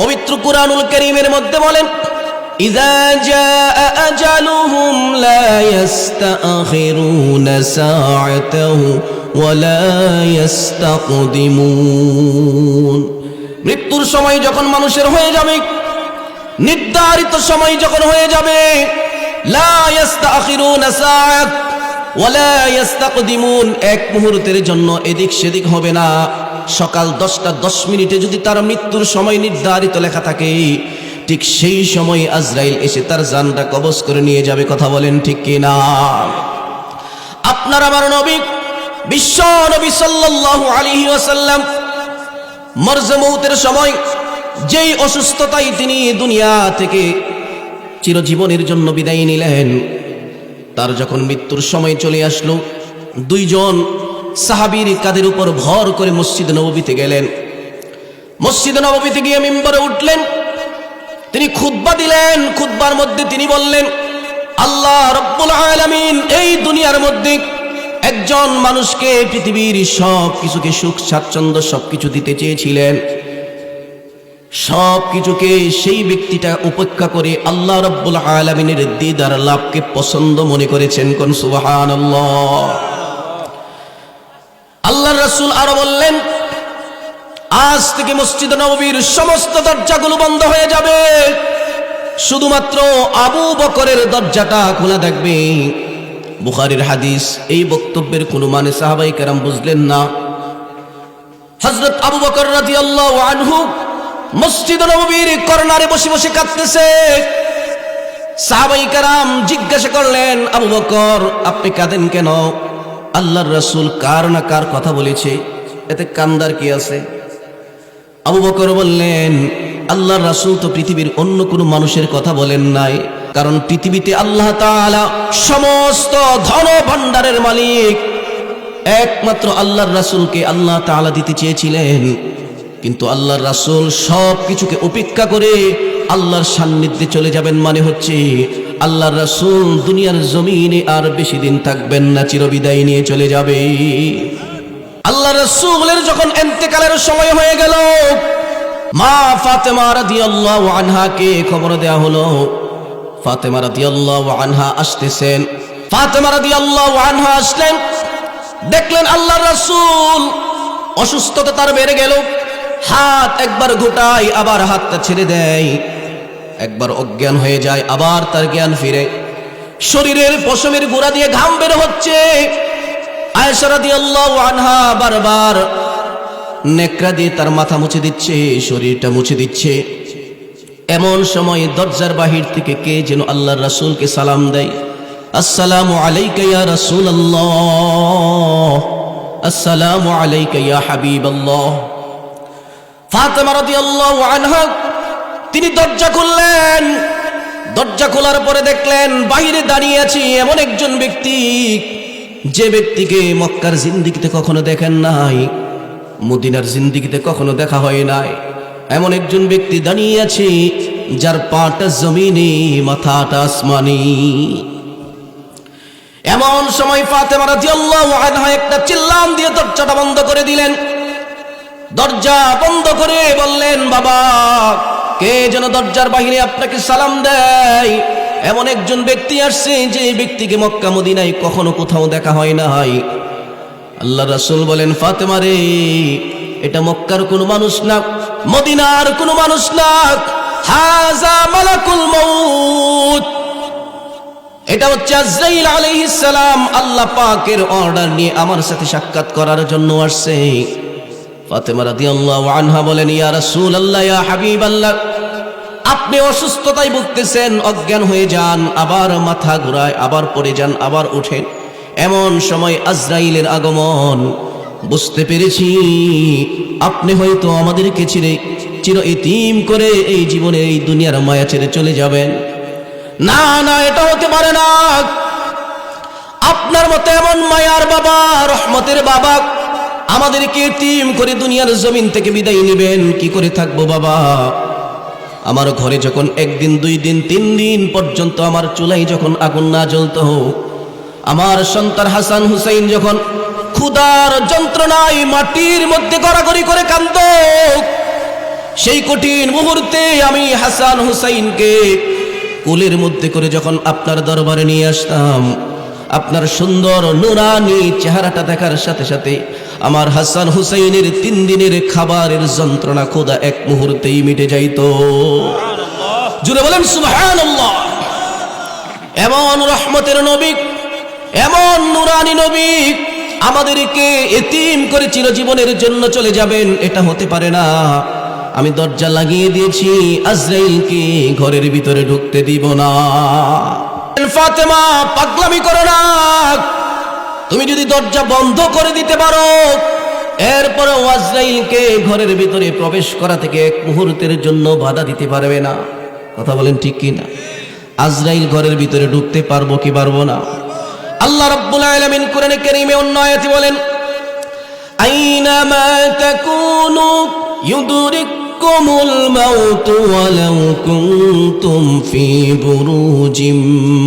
পবিত্র কুরআনুল করিমের মধ্যে বলেন إذا جاء أجلهم لا يستأخرون ساعة ولا يستقدمون মৃত্যুর সময় যখন মানুষের হয়ে যাবে নির্ধারিত সময় যখন হয়ে যাবে লা ইয়াস্তাখিরুনা সাআত ওয়ালা ইয়াস্তাকদিমুন এক মুহূর্তের জন্য এদিক সেদিক হবে না সকাল দশটা দশ মিনিটে যদি তার মৃত্যুর সময় নির্ধারিত লেখা থাকে, ঠিক সেই সময় আজরাইল এসে তার জানটা কবজ করে নিয়ে যাবে, কথা বলেন ঠিক কি না আপনার আমার নবী, বিশ্ব নবী সাল্লাল্লাহু আলাইহি ওয়াসাল্লাম মরজমৌতের সময় যেই অসুস্থতায় তিনি দুনিয়া থেকে চিরজীবনের জন্য বিদায় নিলেন, তার যখন মৃত্যুর সময় চলে আসলো, দুইজন সাহাবীর কাদের উপর ভর করে মসজিদ নববীতে গেলেন। মসজিদ নববীতে গিয়ে মিম্বরে উঠলেন। তিনি খুতবা দিলেন। খুতবার মধ্যে তিনি বললেন, আল্লাহ রব্বুল আলামিন এই দুনিয়ার মধ্যে একজন মানুষকে, পৃথিবীর সব কিছুকে সুখ, স্বাচ্ছন্দ্য সব কিছু দিতে চেয়েছিলেন। সব কিছুকে সেই ব্যক্তিটা উপেক্ষা করে আল্লাহ রব্বুল আলমিনের দিদার লাভকে পছন্দ মনে করেছেন কোন আল্লাহ রসুল আরও বললেন, আজ থেকে মসজিদ নবীর সমস্ত দরজাগুলো বন্ধ হয়ে যাবে। শুধুমাত্র আবু বকরের দরজাটা খোলা থাকবে বুখারির হাদিস এই বক্তব্যের কোনো মানে সাহাবাই কেরাম বুঝলেন না। হজরত আবু বকর রাজি আল্লাহ আনহু মসজিদ নবীর কর্নারে বসে বসে কাঁদতেছে। সাহাবাই কারাম জিজ্ঞাসা করলেন, আবু বকর, আপনি কাঁদেন কেন? আল্লাহর রসুল কার না কার কথা বলেছে? এতে কান্দার কি আছে? আবু বকর বললেন, আল্লাহর রাসূল তো পৃথিবীর অন্য কোনো মানুষের কথা বলেন নাই, কারণ পৃথিবীতে আল্লাহ সমস্ত ধন ভাণ্ডারের মালিক। একমাত্র আল্লাহর রাসূলকে আল্লাহ তাআলা দিতে চেয়েছিলেন। কিন্তু আল্লাহর রাসূল সব কিছুকে উপেক্ষা করে আল্লাহর সান্নিধ্যে চলে যাবেন মানে হচ্ছে আল্লাহর রাসূল দুনিয়ার জমিনে আর বেশি দিন থাকবেন না, চিরবিদায় নিয়ে চলে যাবে। আল্লাহ রসুলের যখন এন্তেকালের সময় হয়ে গেল, মা ফাতেমা রাদিয়াল্লাহু আনহাকে খবর দেয়া হলো। ফাতেমা রাদিয়াল্লাহু আনহা আসতেছেন। ফাতেমা রাদিয়াল্লাহু আনহা আসলেন, দেখলেন আল্লাহ রসুল অসুস্থতা তার বেড়ে গেল। হাত একবার গোটায় আবার হাতটা ছেড়ে দেয়। একবার অজ্ঞান হয়ে যায়, আবার তার জ্ঞান ফিরে। শরীরের পশমের গোড়া দিয়ে ঘাম বের হচ্ছে। আনহা বারবার নেকড়া দিয়ে তার মাথা মুছে দিচ্ছে, শরীরটা মুছে দিচ্ছে। এমন সময় দরজার বাহির থেকে কে যেন আল্লাহর রাসূলকে সালাম দেয়, আসসালামু আলাইকা ইয়া রাসূলুল্লাহ, আসসালামু আলাইকা ইয়া হাবিবাল্লাহ। ফাতেমা রাদিয়াল্লাহু আনহা তিনি দরজা খুললেন। দরজা খোলার পরে দেখলেন, বাইরে দাঁড়িয়ে আছি এমন একজন ব্যক্তি। যে ব্যক্তিকে মক্কার জিন্দিগিতে কখনো দেখেন নাই, মদিনার জিন্দিগিতে কখনো দেখা হয় নাই। এমন একজন ব্যক্তি দাঁড়িয়ে আছে, যার পাটা জমিনে, মাথাটা আসমানি। এমন সময় ফাতেমা রাদিয়াল্লাহু আনহা একটা চিল্লাম দিয়ে দরজাটা বন্ধ করে দিলেন। দরজা বন্ধ করে বললেন, বাবা কে যেন দরজার বাহিরে আপনাকে সালাম দেয়? এমন একজন ব্যক্তি আসছে যে ব্যক্তিকে মক্কা মদিনায় কখনো কোথাও দেখা হয় নাই। আল্লাহ রাসূল বলেন, ফাতেমা রে, এটা মক্কার কোনো মানুষ না, মদিনার কোনো মানুষ না। হাজা মালাকুল মউত। এটা হচ্ছে আজরাইল আলাইহিস সালাম। আল্লাহ পাকের অর্ডার নিয়ে আমার সাথে সাক্ষাৎ করার জন্য আসছে। ফাতেমা রাদিয়াল্লাহু আনহা বলেন, ইয়া রাসূলুল্লাহ, ইয়া হাবিবাল্লাহ আপনি অসুস্থতায় ভুগতেছেন, অজ্ঞান হয়ে যান, আবার মাথা ঘুরায়, আবার পড়ে যান, আবার ওঠেন এমন সময় আজরাইলের আগমন। বুঝতে পেরেছি, আপনি হয়তো আমাদেরকে ছেড়ে চির ইতিম করে এই জীবনে, এই দুনিয়ার মায়া ছেড়ে চলে যাবেন। না না এটা হতে পারে না। আপনার মতো এমন মায়ার বাবা, রহমতের বাবা, আমাদেরকে টিম করে দুনিয়ার জমিন থেকে বিদায় নেবেন। কি করে থাকব বাবা? আমার ঘরে যখন একদিন, দুই দিন, তিন দিন পর্যন্ত আমার চুলাই যখন আগুন না জ্বলত, আমার সন্তান হাসান হুসাইন যখন ক্ষুদার যন্ত্রণায় মাটির মধ্যে গড়াগড়ি করে কান্দ সেই কঠিন মুহূর্তে আমি হাসান হুসাইনকে কুলের মধ্যে করে যখন আপনার দরবারে নিয়ে আসতাম আপনার সুন্দর নুরানি চেহারাটা দেখার সাথে সাথে আমার হাসান হুসাইনের তিন দিনের খাবারের যন্ত্রণা খোদা এক মুহূর্তেই মিটে যাইত। জুড়ে বলেন, সুবহানাল্লাহ। এমন রহমতের নবী, এমন নুরানি নবী আমাদেরকে এতিম করে চিরজীবনের জন্য চলে যাবেন, এটা হতে পারে না। আমি দরজা লাগিয়ে দিয়েছি, আজরাইলকে ঘরের ভিতরে ঢুকতে দিব না। ফাতেমা, পাগলামি করো না। তুমি যদি দরজা বন্ধ করে দিতে পারো এরপরে আজরাইলকে ঘরের ভিতরে প্রবেশ করা থেকে এক মুহূর্তের জন্য বাধা দিতে পারবে না। কথা বলেন ঠিক কি না আজরাইল ঘরের ভিতরে ঢুকতে পারব কি পারব না? আল্লাহ রাব্বুল আলামিন কোরআনে কারীমে অন্য আয়াতে বলেন আইনামা তাকুনু ইউদরিকুমুল মাউত ওয়ালাউ কুনতুম ফি বুরুজিম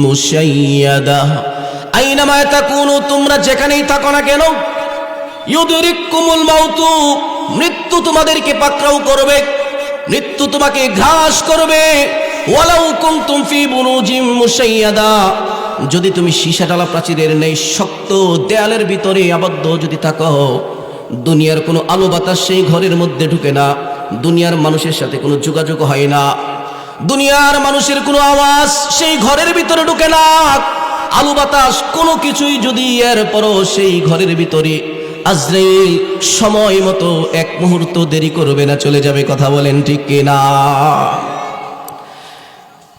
মুশাইয়াদা আইনামা তাকুনু তোমরা যেখানেই থাকো না কেন ইউদরিকুমুল মাউত মৃত্যু তোমাদেরকে পাকড়াও করবে, মৃত্যু তোমাকে ঘাস করবে। ওয়ালাউ কুনতুম ফি মুশাইয়াদা। যদি তুমি সীসাটালা প্রাচীরের নেই, শক্ত দেয়ালের ভিতরে আবদ্ধ যদি থাকো, দুনিয়ার কোনো আলো বাতাস সেই ঘরের মধ্যে ঢুকে না। দুনিয়ার মানুষের সাথে কোনো যোগাযোগ হয় না। দুনিয়ার মানুষের কোনো আওয়াজ সেই ঘরের ভিতরে ঢুকে না। আলু বাতাস কোনো কিছুই যদি এরপরও সেই ঘরের ভিতরে আজরাইল সময় মতো এক মুহূর্ত দেরি করবে না, চলে যাবে, কথা বলেন ঠিক কিনা?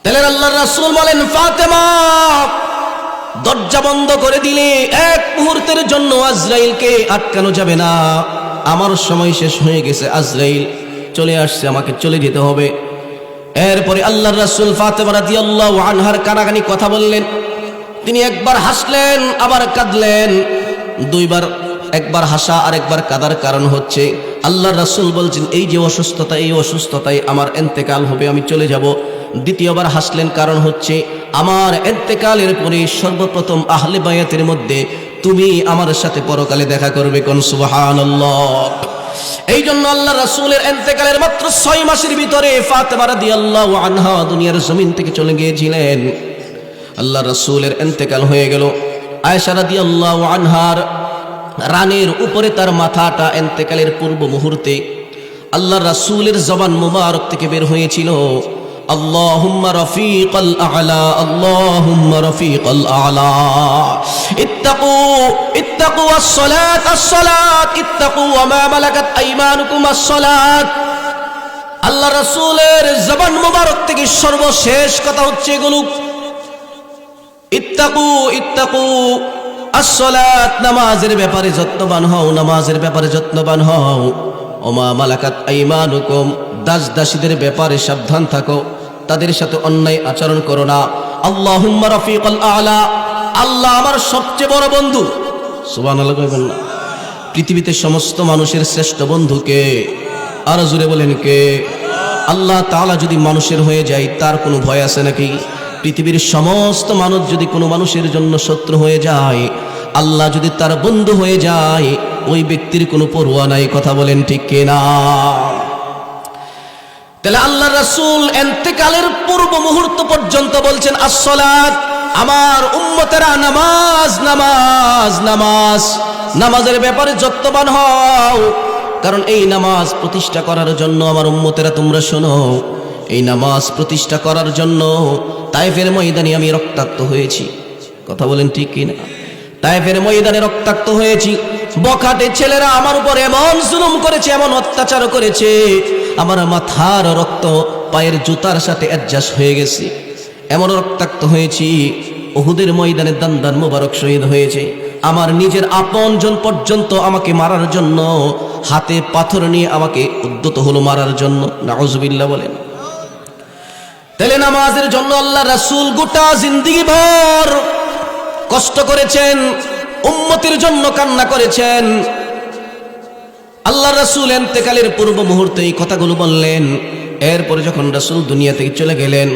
তাহলে আল্লাহ রাসূল বলেন, ফাতেমা, দরজা বন্ধ করে দিলে এক মুহূর্তের জন্য আজরাইলকে আটকানো যাবে না। আমার সময় শেষ হয়ে গেছে আজরাইল। চলে আসছে, আমাকে চলে যেতে হবে। এরপরে আল্লাহর রাসুল ফাতেমা রাদিয়াল্লাহু আনহার কানাকানি কথা বললেন। তিনি একবার হাসলেন, আবার কাঁদলেন। দুইবার, একবার হাসা আর একবার কাদার কারণ হচ্ছে, আল্লাহ রাসূল বলছেন, এই যে অসুস্থতা, এই অসুস্থতায় আমার এন্তেকাল হবে, আমি চলে যাব। দ্বিতীয়বার হাসলেন, কারণ হচ্ছে, আমার এন্তেকালের পরে সর্বপ্রথম আহলে বায়াতের মধ্যে তুমি আমার সাথে পরকালে দেখা করবে কোন? সুবহানাল্লাহ। এই জন্য আল্লাহ রাসুলের এন্তেকালের মাত্র ছয় মাসের ভিতরে ফাতেমা আল্লাহ আনহা দুনিয়ার জমিন থেকে চলে গিয়েছিলেন। আল্লাহ রাসুলের এন্তেকাল হয়ে গেল। আয়েশা আল্লাহ আনহার রানের উপরে তার মাথাটা এন্তেকালের পূর্ব মুহূর্তে আল্লাহ রাসুলের জবান মুবারক থেকে বের হয়েছিল। اللهم رفيق الأعلى اللهم رفيق الأعلى اتقوا اتقوا الصلاة الصلاة اتقوا وما ملكت أيمانكم الصلاة আল্লাহ রসুলের জবান মুবারক থেকে সর্বশেষ কথা হচ্ছে এগুলো ইত্তাকু ইত্তাকু আসসালাত নামাজের ব্যাপারে যত্নবান হও নামাজের ব্যাপারে যত্নবান হও ওমা মালাকাত আইমানুকুম দাস দাসীদের ব্যাপারে সাবধান থাকো, তাদের সাথে অন্যায় আচরণ করো না। আল্লাহুম্মা রফিকুল আলা, আল্লাহ আমার সবচেয়ে বড় বন্ধু। সুবহানাল্লাহ কইবেন না পৃথিবীতে সমস্ত মানুষের শ্রেষ্ঠ বন্ধুকে আর জুড়ে বলেন কে? আল্লাহ তাআলা যদি মানুষের হয়ে যায়, তার কোনো ভয় আছে নাকি? পৃথিবীর সমস্ত মানুষ যদি কোনো মানুষের জন্য শত্রু হয়ে যায়, আল্লাহ যদি তার বন্ধু হয়ে যায় ওই ব্যক্তির কোনো পড়ুয়া নাই, কথা বলেন ঠিক কিনা? তাহলে আল্লাহ রাসূল এন্তেকালের পূর্ব মুহূর্ত পর্যন্ত বলছেন, আসসালাত, আমার উম্মতেরা নামাজ নামাজ নামাজ। নামাজের ব্যাপারে যত্নবান হও, কারণ এই নামাজ প্রতিষ্ঠা করার জন্য আমার উম্মতেরা, তোমরা শোনো, এই নামাজ প্রতিষ্ঠা করার জন্য তাইফের ময়দানে আমি রক্তাক্ত হয়েছি। কথা বলেন ঠিক কিনা? তাইফের ময়দানে রক্তাক্ত হয়েছি। বখাটে ছেলেরা আমার উপর এমন জুলুম করেছে, এমন অত্যাচার করেছে। আমার মাথার রক্ত পায়ের জুতার সাথে অ্যাডজাস্ট হয়ে গেছে। এমন রক্তাক্ত হয়েছি ওহুদের ময়দানে দান দান মোবারক শহীদ হয়েছে। আমার নিজের আপনজন পর্যন্ত আমাকে মারার জন্য, হাতে পাথর নিয়ে আমাকে উদ্যত হলো মারার জন্য। নাউজুবিল্লাহ বলেন। তেলে নামাজের জন্য আল্লাহ রাসূল গোটা জিন্দিগি ভর কষ্ট করেছেন, উম্মতির জন্য কান্না করেছেন। আল্লাহ রাসূল এন্তেকালের পূর্ব মুহূর্তে এই কথাগুলো বললেন। এরপরে যখন রাসূল দুনিয়া থেকে চলে গেলেন,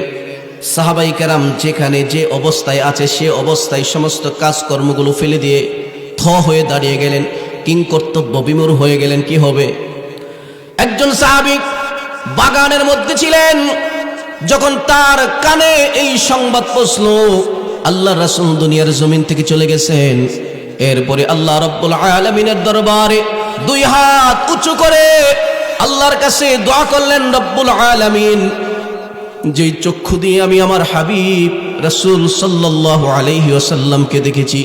সাহাবাই কেরাম যেখানে যে অবস্থায় আছে, সে অবস্থায় সমস্ত কাজকর্মগুলো ফেলে দিয়ে থ হয়ে দাঁড়িয়ে গেলেন। কিং কর্তব্য বিমূর হয়ে গেলেন, কি হবে? একজন সাহাবিক বাগানের মধ্যে ছিলেন, যখন তার কানে এই সংবাদ পৌঁছল আল্লাহ রাসূল দুনিয়ার জমিন থেকে চলে গেছেন। এরপরে আল্লাহ রব্বুল আলমিনের দরবারে দুই হাত উঁচু করে আল্লাহর কাছে দোয়া করলেন, রব্বুল আলামিন, যেই চক্ষু দিয়ে আমি আমার হাবিব রসুল সাল্লাহ আলহি আসাল্লামকে দেখেছি,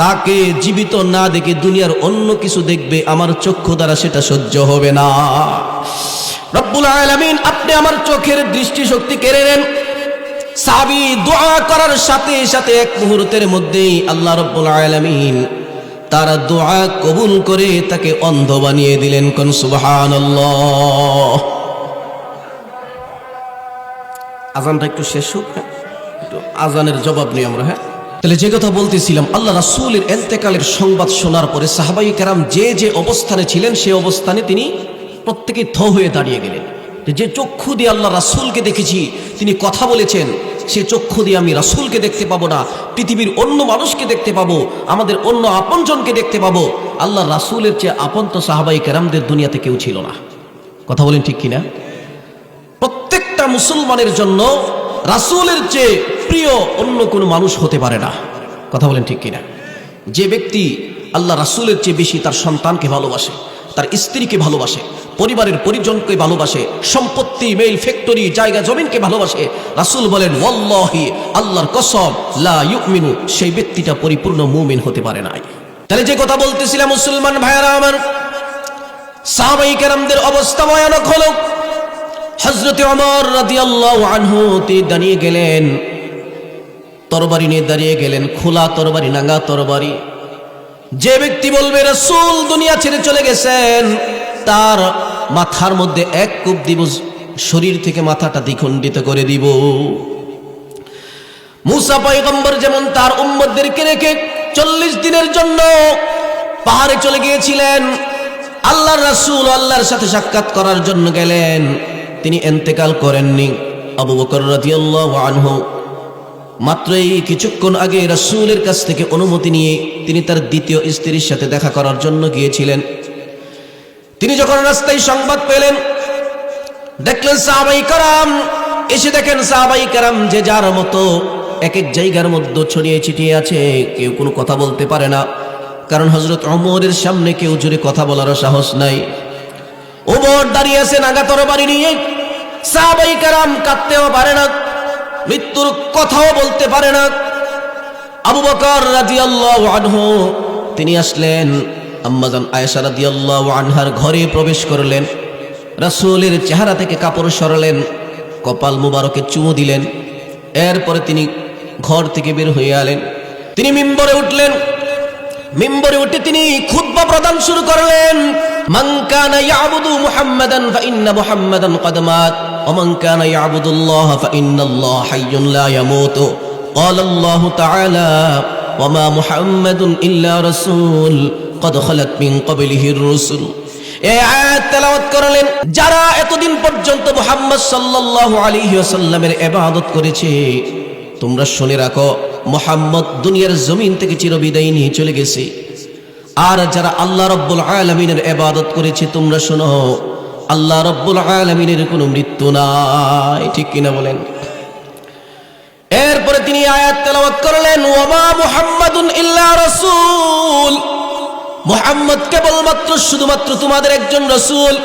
তাকে জীবিত না দেখে দুনিয়ার অন্য কিছু দেখবে, আমার চক্ষু দ্বারা সেটা সহ্য হবে না। রব্বুল আলামিন, আপনি আমার চোখের দৃষ্টিশক্তি কেড়ে নেন। সাবি দোয়া করার সাথে সাথে এক মুহূর্তের মধ্যেই আল্লাহ রব্বুল আলামিন তার দোয়া কবুল করে তাকে অন্ধ বানিয়ে দিলেন, কোন সুবহানাল্লাহ। আজানটা একটু শেষ হোক হ্যাঁ? আজানের জবাব নিই আমরা হ্যাঁ? তাহলে যে কথা বলতেছিলাম, আল্লাহ রাসূলের এন্তেকালের সংবাদ শোনার পরে সাহাবাই কেরাম যে যে অবস্থানে ছিলেন সেই অবস্থানে তিনি প্রত্যেকে থ হয়ে দাঁড়িয়ে গেলেন। যে চক্ষু দিয়ে আল্লাহ রাসূলকে দেখেছি, তিনি কথা বলেছেন, সে চক্ষু দিয়ে আমি রাসূলকে দেখতে পাবো না, পৃথিবীর অন্য মানুষকে দেখতে পাবো, আমাদের অন্য আপনজনকে দেখতে পাবো। আল্লাহ রাসূলের চেয়ে আপন তো সাহাবাই কেরামদের দুনিয়াতে কেউ ছিল না। কথা বলেন ঠিক কিনা? প্রত্যেকটা মুসলমানের জন্য রাসূলের চেয়ে প্রিয় অন্য কোনো মানুষ হতে পারে না। কথা বলেন ঠিক কিনা? যে ব্যক্তি আল্লাহ রাসূলের চেয়ে বেশি তার সন্তানকে ভালোবাসে, তার স্ত্রীকে ভালোবাসে পরিবারের পরিজনকে ভালোবাসে, সম্পত্তি মেইল ফ্যাক্টরি জায়গা, জমিনকে ভালোবাসে। রাসূল বলেন, ওয়াল্লাহি, আল্লাহর কসম, লা ইউমিনু। সেই ব্যক্তিটা পরিপূর্ণ মুমিন হতে পারে নাই। তাহলে যে কথা বলতেছিলাম মুসলমান ভাইয়ারা আমার, সাহাবাই কেরামদের অবস্থা ভয়ানক হলো। হজরতে অমর রাদিয়াল্লাহু আনহু তিনি দাঁড়িয়ে গেলেন, তরবারি নিয়ে দাঁড়িয়ে গেলেন, খোলা তরবারি, নাঙ্গা তরবারি। যে ব্যক্তি বলবে, রসুল, দুনিয়া ছেড়ে চলে গেছেন। তার মাথার মধ্যে এক কূপ দিব, শরীর থেকে মাথাটা দ্বিখণ্ডিত করে দিব। মুসা পয়গম্বর যেমন তার উম্মতদেরকে রেখে চল্লিশ দিনের জন্য পাহাড়ে চলে গিয়েছিলেন আল্লাহর রাসূল আল্লাহর সাথে সাক্ষাৎ করার জন্য গেলেন। তিনি এন্তেকাল করেননি। আবু বকর রাদিয়াল্লাহু আনহু মাত্র এই কিছুক্ষণ আগে রাসূলের কাছ থেকে অনুমতি নিয়ে তিনি তার দ্বিতীয় স্ত্রীর সাথে দেখা করার জন্য গিয়েছিলেন। তিনি যখন রাস্তায় সংবাদ পেলেন, দেখলেন সাহাবাই কারাম, এসে দেখেন সাহাবাই কারাম যে যার মতো এক এক জায়গার মধ্যে ছড়িয়ে ছিটিয়ে আছে, কেউ কোনো কথা বলতে পারে না। কারণ হজরত অমরের সামনে কেউ জোরে কথা বলারও সাহস নাই। ওমর দাঁড়িয়ে আছে নাগাতর বাড়ি নিয়ে। সাহাবাই কারাম কাঁদতেও পারে না, মৃত্যুর কথাও বলতে পারে না। আবু বকর রাদিয়াল্লাহু আনহু, তিনি আসলেন আম্মাজান আয়েশা রাদিয়াল্লাহু আনহার ঘরে প্রবেশ করলেন রাসূলের চেহারা থেকে কাপড় সরালেন কপাল মুবারকে চুমু দিলেন এরপরে তিনি ঘর থেকে বের হয়ে আলেন তিনি মিম্বরে উঠলেন মিম্বরে উঠে তিনি খুতবা প্রদান শুরু করলেন মান কানা ইয়াবুদু মুহাম্মাদান ফাইন্না মুহাম্মাদান قد مات ومن كان يعبد الله فإن الله حي لا يموت قال الله تعالى وما محمد إلا رسول যারা এতদিন পর্যন্ত তোমরা শুনে রাখো, মোহাম্মদ দুনিয়ার জমিন থেকে চিরবিদায় নিয়ে চলে গেছে। আর যারা আল্লাহ রব্বুল আলমিনের এবাদত করেছে, তোমরা শোনো, আল্লাহ রব্বুল আলমিনের কোনো মৃত্যু নাই, ঠিক কিনা বলেন? এরপরে তিনি আয়াত তেলাওয়াত করলেন ওবা মুহাম্মাদুন ইল্লা রাসূল। মুহাম্মদ কেবলমাত্র শুধুমাত্র তোমাদের একজন রসূল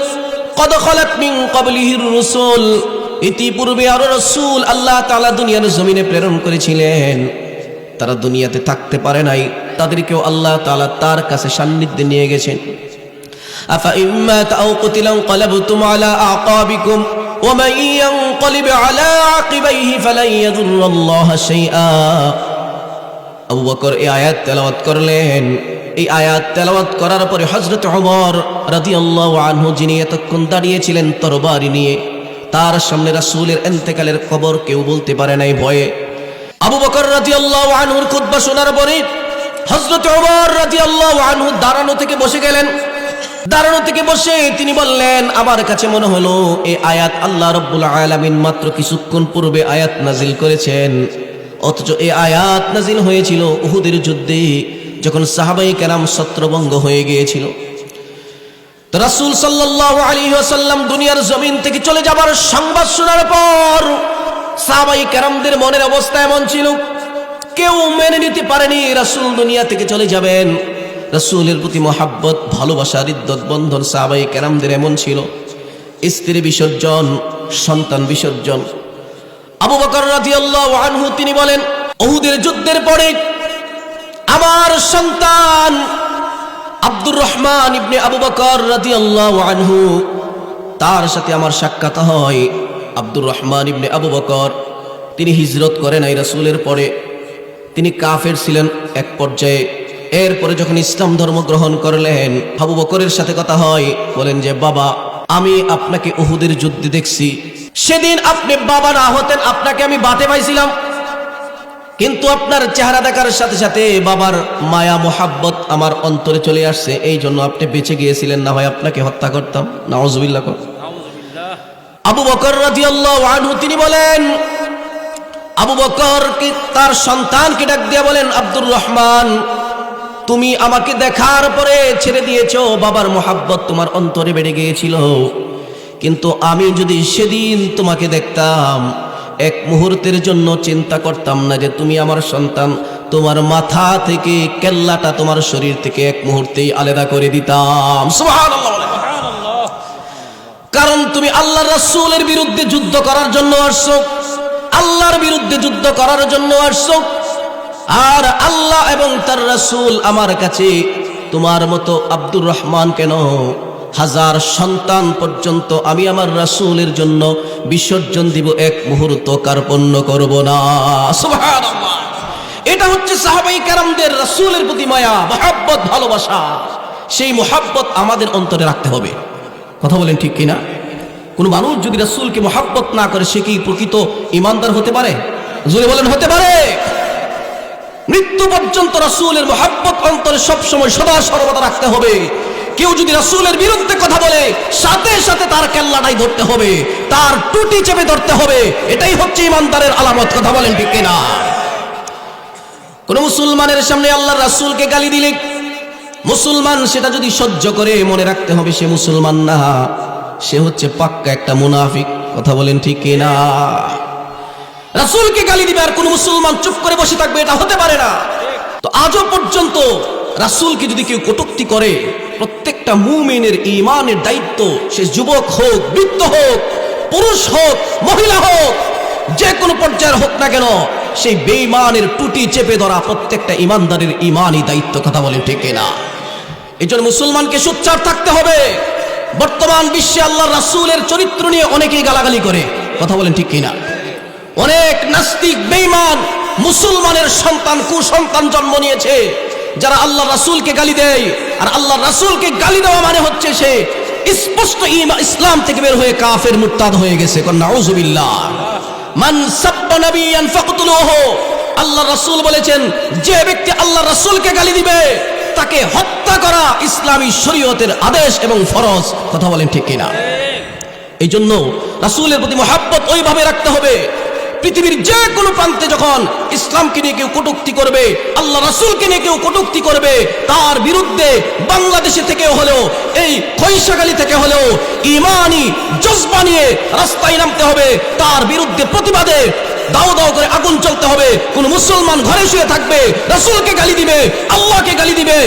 কদ খলাত মিন ক্বাবলিহির রসূল ইতিপূর্বে আরো রসূল আল্লাহ তাআলা দুনিয়ার জমিনে প্রেরণ করেছিলেন তারা দুনিয়াতে থাকতে পারে নাই তাদেরকেও আল্লাহ তাআলা তার কাছে সান্নিধ্যে নিয়ে গেছেন أفإن مات أو قتل انقلبتم على أعقابكم ومن ينقلب على عقبيه فلن يضر الله شيئا আবু বকর এই আয়াত তেলাওয়াত করলেন এই আয়াত তেলাওয়াত করার পরে হজরত ওমর আল্লাহ আনহু যিনি এতক্ষণ দাঁড়িয়েছিলেন তরবারি নিয়ে, তার সামনে রাসূলের এন্তেকালের খবর কেউ বলতে পারে নাই ভয়ে। আবু বকর রাজি আল্লাহ আনহুর খুতবা শোনার পরে হজরত ওমর রাদিয়াল্লাহু আনহু দাঁড়ানো থেকে বসে গেলেন। দাঁড়ানো থেকে বসে তিনি বললেন, আমার কাছে মনে হলো এই আয়াত আল্লাহ রব্বুল আলামিন মাত্র কিছুক্ষণ পূর্বে আয়াত নাজিল করেছেন। অথচ এই আয়াত নাজিল হয়েছিল উহুদের যুদ্ধে। যখন সাহাবাই কেরাম ছত্রভঙ্গ হয়ে গিয়েছিল রাসূল সাল্লাল্লাহু আলাইহি ওয়াসাল্লাম দুনিয়ার জমিন থেকে চলে যাবার সংবাদ শোনার পর সাহাবাই কেরামদের মনের অবস্থা এমন ছিল, কেউ মেনে নিতে পারেনি রাসূল দুনিয়া থেকে চলে যাবেন। রাসূলের প্রতি মহাব্বত ভালোবাসার ইদ্যত বন্ধন সাহাবাই কেরামদের এমন ছিল। স্ত্রী বিসর্জন, সন্তান বিসর্জন। আবু বকর রাদিয়াল্লাহু আনহু তিনি বলেন অহুদের যুদ্ধের পরে আমার সন্তান আব্দুর রহমান ইবনে আবু বকর রাদিয়াল্লাহু আনহু, তার সাথে আমার সাক্ষাৎ হয় আব্দুর রহমান ইবনে আবু বকর। তিনি হিজরত করেন এই রাসূলের পরে। তিনি কাফের ছিলেন এক পর্যায়ে। এরপরে যখন ইসলাম ধর্ম গ্রহণ করলেন, আবু বকরের সাথে কথা হয়, বলেন যে, বাবা, আমি আপনাকে উহুদের যুদ্ধে দেখছি। সেদিন আপনি বাবা না হতেন, আপনাকে আমি বাতে পাইছিলাম। কিন্তু আপনার চেহারা দেখার সাথে সাথে বাবার মায়া মোহাব্বত আমার অন্তরে চলে আসছে। এই জন্য আপনি বেঁচে গিয়েছিলেন না হয় আপনাকে হত্যা করতাম। কর। আবু বকর রাদিয়াল্লাহু আনহু তিনি বলেন আবু বকর কি তার সন্তানকে ডাক দিয়ে বলেন আব্দুর রহমান তুমি আমাকে দেখার পরে ছেড়ে দিয়েছ বাবার মোহাব্বত তোমার অন্তরে বেড়ে গিয়েছিল। কিন্তু আমি যদি সেদিন তোমাকে দেখতাম এক মুহূর্তের জন্য চিন্তা করতাম না যে তুমি আমার সন্তান, তোমার মাথা থেকে কেল্লাটা তোমার শরীর থেকে এক মুহূর্তেই আলাদা করে দিতাম। কারণ তুমি আল্লাহ রাসূলের বিরুদ্ধে যুদ্ধ করার জন্য আসছো, আল্লাহর বিরুদ্ধে যুদ্ধ করার জন্য আসছো, আর আল্লাহ এবং তার রাসূল আমার কাছে তোমার মতো আব্দুর রহমান কেন? হাজার সন্তান পর্যন্ত আমি আমার রাসূলের জন্য বিসর্জন দিব, এক মুহূর্ত কার্পণ্য করব না। এটা হচ্ছে সাহাবাই কারামদের রাসূলের প্রতি মায়া, মহাব্বত, ভালোবাসা। সেই মহাব্বত আমাদের অন্তরে রাখতে হবে। কথা বলেন ঠিক কিনা? কোন মানুষ যদি রাসূলকে মহাব্বত না করে, সে কি প্রকৃত ইমানদার হতে পারে? জোরে বলেন, হতে পারে। মৃত্যু পর্যন্ত রাসূলের মহাব্বত অন্তরে সবসময় সদা সর্বদা রাখতে হবে। কেউ যদি রাসূলের বিরুদ্ধে কথা বলে, সাথে সাথে তার কেল্লাটাই ধরতে হবে, তার টুটি চেপে ধরতে হবে, এটাই হচ্ছে ইমানদারের আলামত, কথা বলেন ঠিক না কোন মুসলমানের সামনে আল্লাহ রাসূলকে গালি দিলে, মুসলমান সেটা যদি সহ্য করে, মনে রাখতে হবে সে মুসলমান না, সে হচ্ছে পাক্কা একটা মুনাফিক, কথা বলেন ঠিক না রাসূলকে গালি দিবে আর কোন মুসলমান চুপ করে বসে থাকবে, এটা হতে পারে না। তো আজও পর্যন্ত রাসূলকে যদি কেউ কটুক্তি করে, প্রত্যেকটা মুমিনের ঈমানের দায়িত্ব সে যুবক হোক, বৃদ্ধ হোক, পুরুষ হোক, মহিলা হোক, যে কোনো পর্যায়ের হোক না কেন, সেই বেঈমানের টুটি চেপে ধরা প্রত্যেকটা ইমানদারের ইমানই দায়িত্ব, কথা বলেন ঠিক না এই জন্য মুসলমানকে সোচ্চার থাকতে হবে। বর্তমান বিশ্বে আল্লাহ রাসূলের চরিত্র নিয়ে অনেকেই গালাগালি করে, কথা বলেন ঠিক কিনা? অনেক নাস্তিক বেঈমান মুসলমানের সন্তান, কুসন্তান জন্ম নিয়েছে। যারা আল্লাহ রাসূলকে গালি দেয় আর আল্লাহ রাসূলকে গালি দেওয়া মানে হচ্ছে সে স্পষ্ট ইসলাম থেকে বের হয়ে কাফের মুরতাদ হয়ে গেছে। মান সাব্বা নাবিয়ান ফাকতুলুহু। আল্লাহ রাসূল বলেছেন যে ব্যক্তি আল্লাহ রাসূলকে গালি দিবে তাকে হত্যা করা ইসলামী শরীয়তের আদেশ এবং ফরজ। কথা বলেন ঠিক কিনা? এই জন্য রাসূলের প্রতি মহাব্বত ওইভাবে রাখতে হবে। পৃথিবীর যে কোনো প্রান্তে যখন ইসলামকে নিয়ে কেউ কটূক্তি করবে, আল্লাহ রাসূলকে নিয়ে কেউ কটূক্তি করবে, তার বিরুদ্ধে বাংলাদেশে থেকে হলেও, এই খৈশাখালী থেকে হলেও ইমানি জজবা নিয়ে রাস্তায় নামতে হবে, তার বিরুদ্ধে প্রতিবাদে দাও দাও করে আগুন চলতে হবে, কোন মুসলমান ঘরে শুয়ে থাকবে, রাসূলকে গালি দিবে, আল্লাহকে গালি দিবে